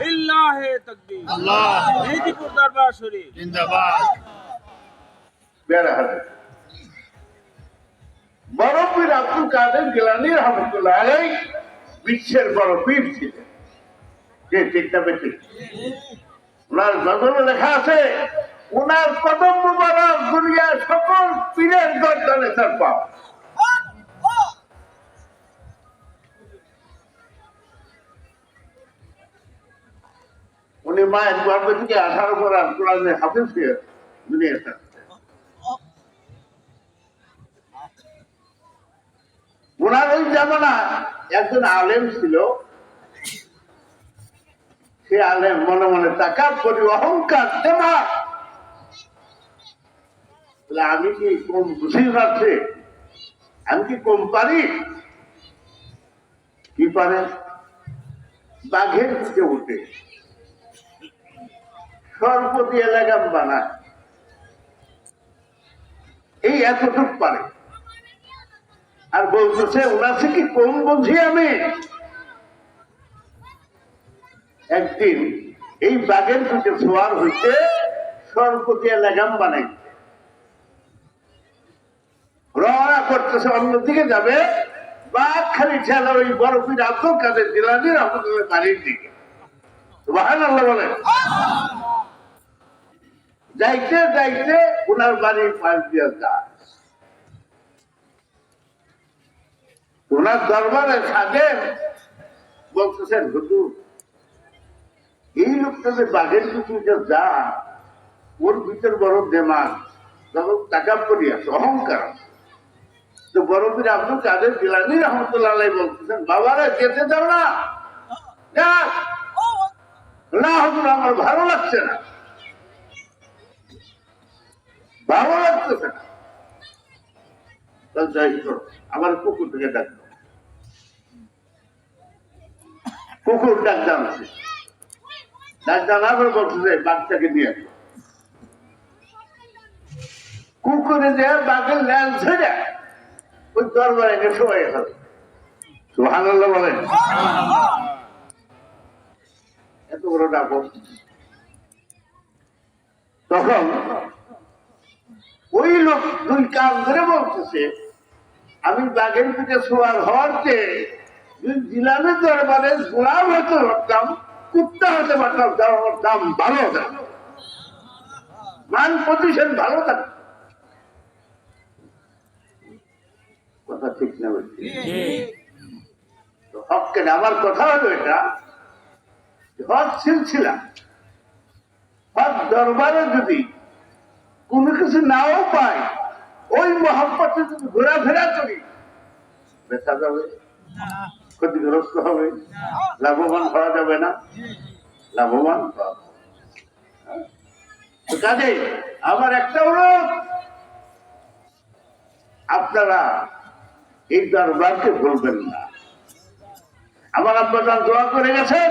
লিল্লাহে তাকবীর। আল্লাহ। মেহেদিপুর দরবার শরীফ। জিন্দাবাদ। বেড়া হাজার বড় পীর আব্দুল কাদের গিলানি রহমতুল্লাহ আলাই বিশ্বের বড় পীর ছিলেন। যে ঠিকটা বেশি ওনার গজলে লেখা আছে ওনার কদম মুবারক দুনিয়ার সকল পীরের গর্দনে তার পাপ উনি কোরআনে হাফিজ হয়ে দুনিয়া জামানা একজন আলেম ছিল। সে আলেম মনে মনে করি, অহংকার বলে, আমি কি কম বুঝি পারছি আমি কি কম পারি? কি পারে? বাঘের উঠে। সর্বতি এলাকাম বানায়। এই এতটুক পারে। আর বলতেছে থেকে কম বুঝি আমি? একদিন এই বাঘের দিকে সোয়ার হইতে সরপতি লাগাম বানাই রওনা করতেছে, অন্যদিকে যাবে। বাঘ খালি ঠেলা ওই বরফির আব্দুল বাড়ির দিকে। সুবহান আল্লাহ যাইতে যাইতে ওনার বাড়ির পাশ দিয়ে যায় ওনার দরবারে সাজেন বলতেছেন, হুজুর, এই লোকটা যে বাঘের পিছনে যা ওর ভিতর বড় দেমাগ যখন টাকা পড়ি আছে অহংকার। তো বড়বীর আব্দুল কাদের জিলানি রহমতুল্লাহ বলতেছেন, বাবারা, যেতে দাও না। না, হুজুর, আমার ভালো লাগছে না ভালো লাগতেছে না যাই করো আমার কুকুর থেকে ডাক কুকুর ডাক জানাচ্ছে ডাক জানাবার বলছে যে বাচ্চাকে নিয়ে কুকুরে যে বাঘের ল্যাল ছেড়ে ওই দরবারে এনে সবাই গেল সুহান বলেন। এত বড় ডাকো তখন ওই লোক দুই কান ধরে বলতেছে, আমি বাঘের পিঠে শোয়ার হওয়ার চেয়ে জিলামের দরবারে গোলাম হতে পারতাম কুত্তা হতে পারতাম আমার দাম ভালো হতো মান পজিশন ভালো থাকতো কথা ঠিক না বলছি। হককে আমার কথা হলো এটা হক সিলসিলা। হক দরবারে যদি কোনো কিছু নাও পাই ওই মহব্বতে যদি ঘোরাফেরা করি। বেচা যাবে, ক্ষতিগ্রস্ত হবে, লাভবান হওয়া যাবে না। লাভবান কাজে আমার একটা অনুরোধ, আপনারা এই দরবারকে ভুলবেন না। আমার আব্বাজান দোয়া করে গেছেন,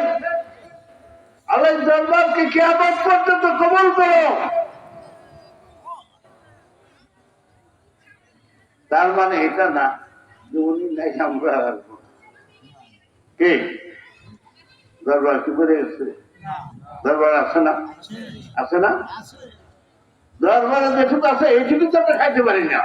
আল্লাহ দরবারকে কেয়ামত পর্যন্ত কবল করো তার মানে এটা না যে উনি নাই আমরা আসব কে? দরবার কি করে গেছে দরবার আছে না? আছে। না? দরবারে যেটুকু আছে এইটুকু তো আমরা খাইতে পারি না।